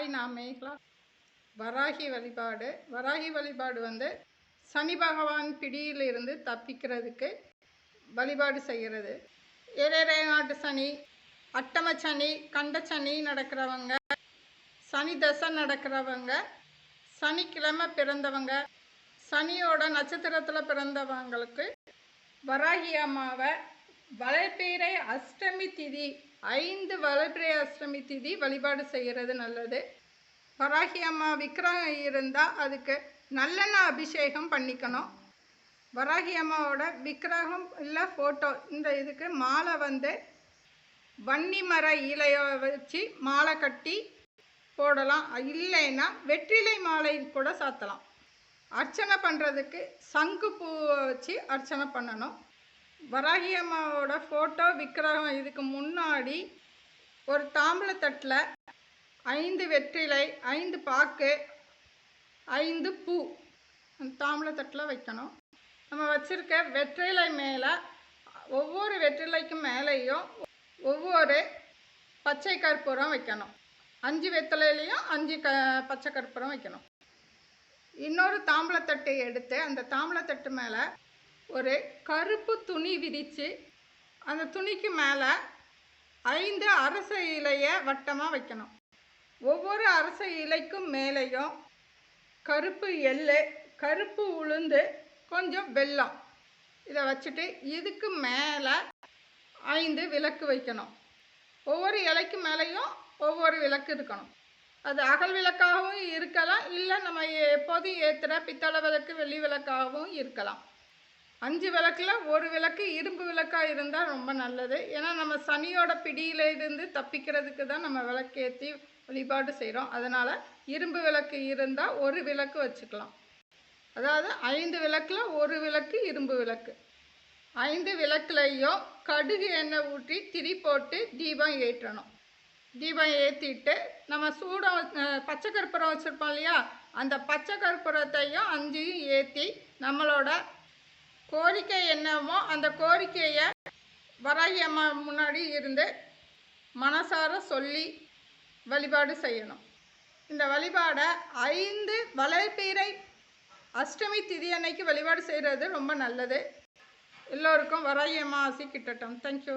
Hi நான் மேகலா. வராகி வழிபாடு. வராகி வழிபாடு வந்து சனி பகவான் பிடியிலிருந்து தப்பிக்கிறதுக்கு வழிபாடு செய்கிறது. ஏழரை நாட்டு சனி அட்டம சனி கண்ட சனி நடக்கிறவங்க சனி தசை நடக்கிறவங்க சனிக்கிழமை பிறந்தவங்க சனியோட நட்சத்திரத்தில் பிறந்தவங்களுக்கு வராகி அம்மாவை வளை அஷ்டமி திதி ஐந்து வளர்பிறை அஷ்டமி திதி வழிபாடு செய்கிறது நல்லது. வராகி அம்மா விக்கிரகம் இருந்தால் அதுக்கு நல்லெண்ணெய் அபிஷேகம் பண்ணிக்கணும். வராகி அம்மாவோட விக்கிரகம் இல்லை ஃபோட்டோ இந்த இதுக்கு மாலை வந்து வன்னி மர இலையை வச்சு மாலை கட்டி போடலாம். இல்லைன்னா வெற்றிலை மாலை கூட சாத்தலாம். அர்ச்சனை பண்ணுறதுக்கு சங்கு பூவை வச்சு அர்ச்சனை பண்ணணும். வராகி அம்மாவோட ஃபோட்டோ விக்கிரகம் இதுக்கு முன்னாடி ஒரு தாம்பளத்தட்டில் ஐந்து வெற்றிலை ஐந்து பாக்கு ஐந்து பூ அந்த தாம்பளத்தட்டில் வைக்கணும். நம்ம வச்சுருக்க வெற்றிலை மேலே ஒவ்வொரு வெற்றிலைக்கும் மேலேயும் ஒவ்வொரு பச்சை கற்பூரம் வைக்கணும். அஞ்சு வெத்தலையிலையும் அஞ்சு க பச்சை கற்பூரம் வைக்கணும். இன்னொரு தாம்பளத்தட்டை எடுத்து அந்த தாம்பளத்தட்டு மேலே ஒரு கருப்பு துணி விரித்து அந்த துணிக்கு மேலே ஐந்து அரச இலையை வட்டமாக வைக்கணும். ஒவ்வொரு அரச இலைக்கும் மேலேயும் கருப்பு எள்ளு கருப்பு உளுந்து கொஞ்சம் வெல்லம் இதை வச்சுட்டு இதுக்கு மேலே ஐந்து விளக்கு வைக்கணும். ஒவ்வொரு இலைக்கு மேலேயும் ஒவ்வொரு விளக்கு இருக்கணும். அது அகல் விளக்காகவும் இருக்கலாம் இல்லை நம்ம எப்போதும் ஏற்றுற பித்தளை விளக்கு வெள்ளி விளக்காகவும் இருக்கலாம். அஞ்சு விளக்கில் ஒரு விளக்கு இரும்பு விளக்காக இருந்தால் ரொம்ப நல்லது. ஏன்னா நம்ம சனியோட பிடியில இருந்து தப்பிக்கிறதுக்கு தான் நம்ம விளக்கேற்றி வழிபாடு செய்கிறோம் அதனால் இரும்பு விளக்கு இருந்தால் ஒரு விளக்கு வச்சுக்கலாம். அதாவது ஐந்து விளக்கில் ஒரு விளக்கு இரும்பு விளக்கு. ஐந்து விளக்குலையும் கடுகு எண்ணெய் ஊற்றி திரி போட்டு தீபம் ஏற்றணும். தீபம் ஏற்றிட்டு நம்ம சூடம் பச்சை கற்பூரம் வச்சுருப்போம் இல்லையா? அந்த பச்சை கற்பூரத்தையும் அஞ்சையும் ஏற்றி நம்மளோட கோரிக்கை என்னமோ அந்த கோரிக்கையை வராகி அம்மா முன்னாடி இருந்து மனசார சொல்லி வழிபாடு செய்யணும். இந்த வழிபாடை ஐந்து வளர்பீரை அஷ்டமி திதி அன்னைக்கு வழிபாடு செய்கிறது ரொம்ப நல்லது. எல்லோருக்கும் வராகி அம்மா ஆசி கிட்டட்டும். தேங்க்யூ